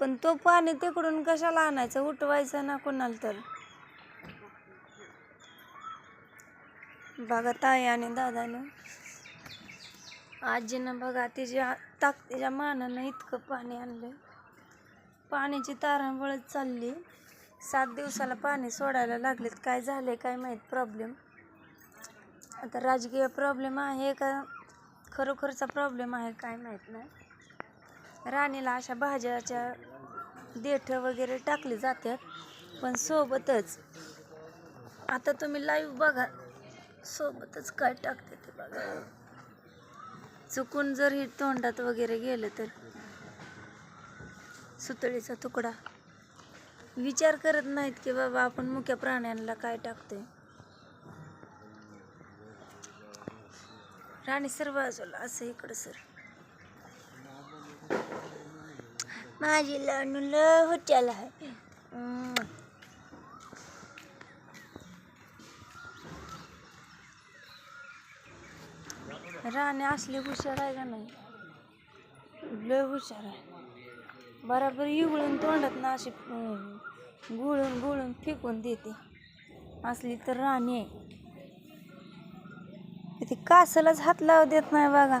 पण तो पाणी तिकडून कशाला आणायचं? उठवायचं ना कोणाला तर. बघा ताई आणि दादानं. आजीनं बघा तिच्या ताक तिच्या मानानं इतकं पाणी आणलं पाण्याची तारांबळच चालली. सात दिवसाला पाणी सोडायला लागलेत. काय झाले काय माहीत? प्रॉब्लेम आता राजकीय प्रॉब्लेम आहे का? खरोखरचा प्रॉब्लेम आहे काय माहीत नाही. राणीला अशा भाज्याच्या देठ वगैरे टाकली जातात पण सोबतच आता तुम्ही लाईव्ह बघा सोबतच काय टाकते ते बघा. चुकून जर ही तोंडात वगैरे गेलं तर. सुतळीचा तुकडा. विचार करत नाहीत की बाबा आपण मुख्या प्राण्यांना काय टाकतोय राणी सर बाजूला असं इकडं सर. माझी लाडूल लय होत्याला आहे. राणे राणी असली हुशार आहे का नाही? लय हुशार आहे. बराबर इवळून तोंडात ना अशी गुळून गुळून फेकून देते. असली तर राणी आहे. ती कासलाच हात लावू देत नाही बघा.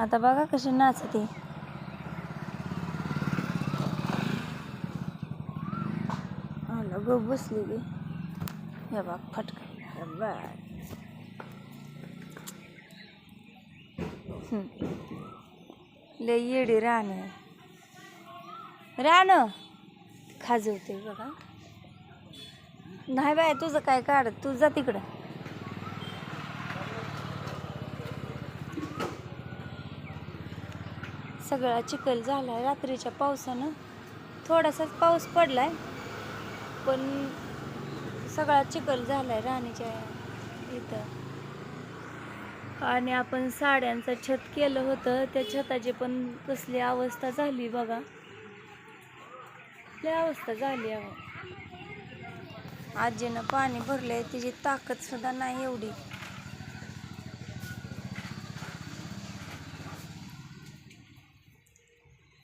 आता बघा कशी नाचते. आला गो बसली गे हे बघ फटका. बघ. लय येडी राणे रान खाजवते बघा. नाही बाय तुझं काय काढत तू जा तिकडं. सगळा चिखल झालाय रात्रीच्या पावसानं. थोडासाच पाऊस पडलाय. पण सगळा चिखल झाला आहे राणीच्या इथं. आणि आपण साड्यांचं छत केलं होतं त्या छताची पण कसली अवस्था झाली बघा. लय अवस्था झाली अहो. आजीनं पाणी भरलंय तिची ताकदसुद्धा नाही एवढी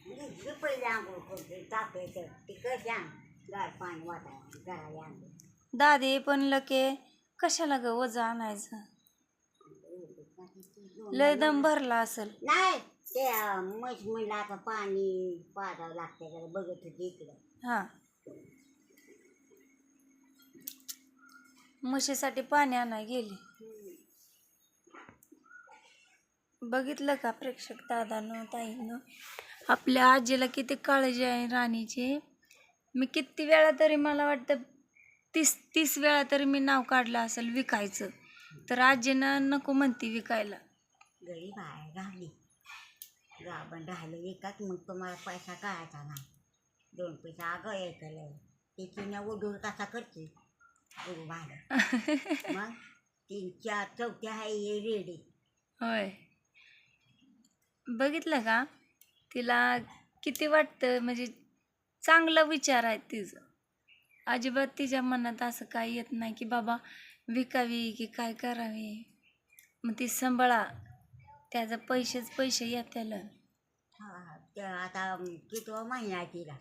मी पहिले आंघोळ करते टाकायचं ते कशी आण गार पाणी वाटायला घराला आंघोळ दादी पण लके कशाला ग वजा आणायचं? लय दम भरला असेल. नाही ते म्हणलं आता पाणी पाजावं लागतंय जरा बघत होते इकडं. हा. म्हशीसाठी पाणी आणाय गेली. बघितलं का प्रेक्षक दादानं ताईनं? आपल्या आजीला किती काळजी आहे राणीची. मी किती वेळा तरी मला वाटतं तीस तीस वेळा तरी मी नाव काढलं असेल विकायचं. तर आजीनं नको म्हणती विकायला. गरीब आहे राहिली गाभण राहिलं एकाच मग तुम्हाला पैसा काढायचा नाही. दोन पैसे आगं यायचं तिची उडून कसा करते? गुरु भाडं मग? तीन चार चौथ्या आहे रेडी. होय. बघितलं का? तिला किती वाटतं? म्हणजे चांगला विचार आहे तिचं. अजिबात तिच्या मनात असं काय येत नाही की बाबा विकावी की काय करावे. मग ती सांभाळा. त्याचं पैसेच पैसे येत्याला हा ते आता कितवा महिना आहे तिला?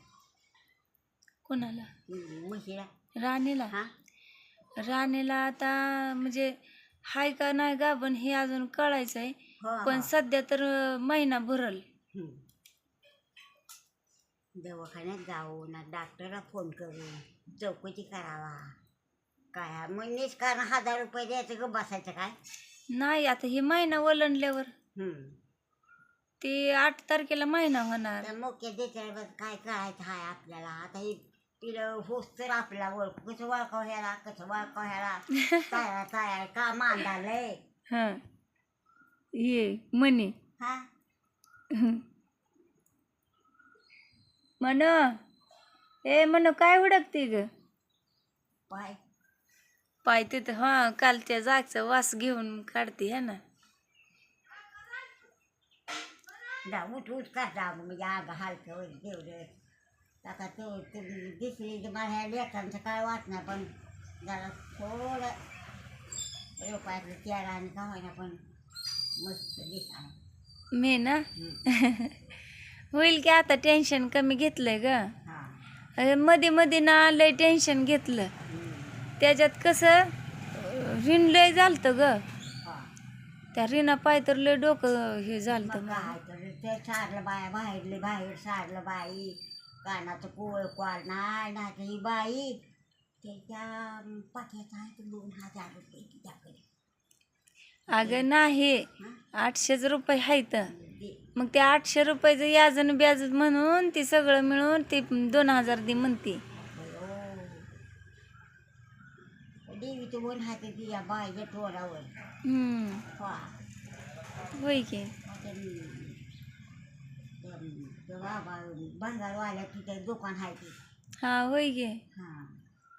कोणाला? म्हशीला. राणीला. हा? राणीला आता म्हणजे हाय का नाही गाभण हे अजून कळायचं आहे हो पण हो. सध्या तर महिना भरल. दवाखान्यात जाऊन डॉक्टरला फोन करून चौकशी करावा. काय मग कारण हजार रुपये द्यायचं ग बसायचं काय? नाही आता हे महिना ओलांडल्यावर हम्म. ते आठ तारखेला महिना होणार. तर मोक्या द्यायच्या काय करायचं आहे आपल्याला? आता हे तिला होस तर आपल्याला ओळख कसं वळखाव ह्याला कसं वळखाव ह्याला? तयार तयार का मांडालय? हा. ये म्हणे. हा. म्हण. ए म्हण काय हुडकते ग? पाय. पाय तिथं हा कालच्या जागचा वास घेऊन काढते है ना? जा उठ उठ का जा म्हणजे आग हलकं होईल तेवढं आता तो ते दिसली तर मला ह्या लेखांचं काय वाटणार पण जरा थोडं रुपयातलं चेहरा आणि का होईना पण मस्त दिसणार. मी ना? होईल की आता टेन्शन कमी घेतलंय ग. हा. मध्ये मध्ये ना लय टेन्शन घेतलं. त्याच्यात कसं ऋण लय झालतं ग. त्या ऋणा पाय तर लय डोकं हे झालतं ते सारलं बाया बाहेरले बाहेर सारलं बाई. कानाचं कोळ कॉल नाही तर ही बाई. त्याच्या पाठ्याचा दोन हजार रुपये तिच्याकडे अगं नाही? आठशेच रुपये आहेत. मग ते आठशे रुपयाचं याजन ब्याज म्हणून ते सगळं मिळून ते दोन हजार दे म्हणते. देवीचं वन हाते तिच्या बाईच्या तोरावर हम्म. हा. होय की. मी- त्या- त्या बाबा बंगालवाल्या तिथे दुकान आहे ते. हा होय की. हां.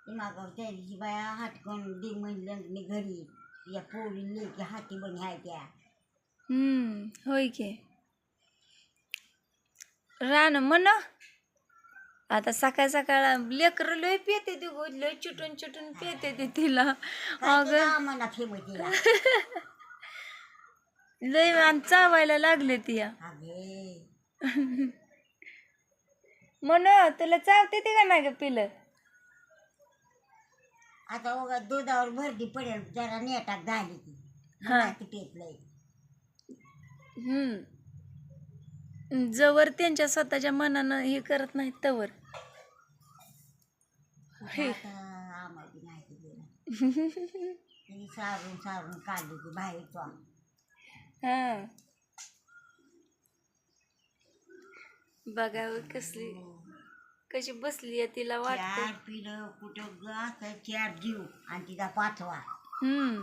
ते मागं त्या दिवशी बाया हाटकून दे म्हणलं मी घरी. या पोरी लेकी हाती बनी आहे त्या हम्म होय की रान म्हण आता सकाळ सकाळ लेकर लय पेते ते गो लय चुटून चुटून पेते ते तिला अगं लय आणि चावायला लागले ती अगे म्हण तुला चावते ते का नाही ग पिलं आता बघा दुधावर भरती पडेल जरा नेटाक झाली ती हा. नाही हम्म. जवर त्यांच्या स्वतःच्या मनानं हे करत नाहीत तवर. आता आम्हाला बी नाही ते दिलं सारून सारून काढली ती बाहेर तो हा. बघावं कसली. कशी बसली आहे तिला वाटत चार पिलं कुठं ग असं चार जीव आणि तिचा पाचवा हम्म.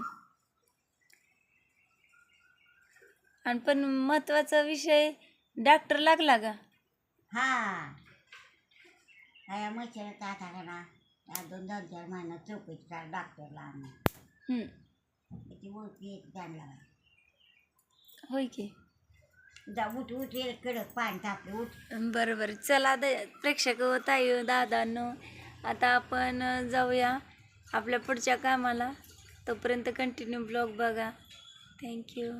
आणि पण महत्त्वाचा विषय डॉक्टर लागला का? हा. या मच्छर का ना? या दोन दोन चार महिन्यात चौकशी करा डॉक्टरला आणून हम्म. त्याची ओळखी एक जाणला होय की. जा उठ उठ ये कडक पाणी तापले उठ. बरं बरं चला द प्रेक्षक व ताई दादांनो आता आपण जाऊया आपल्या पुढच्या कामाला. तोपर्यंत कंटिन्यू ब्लॉग बघा. थँक्यू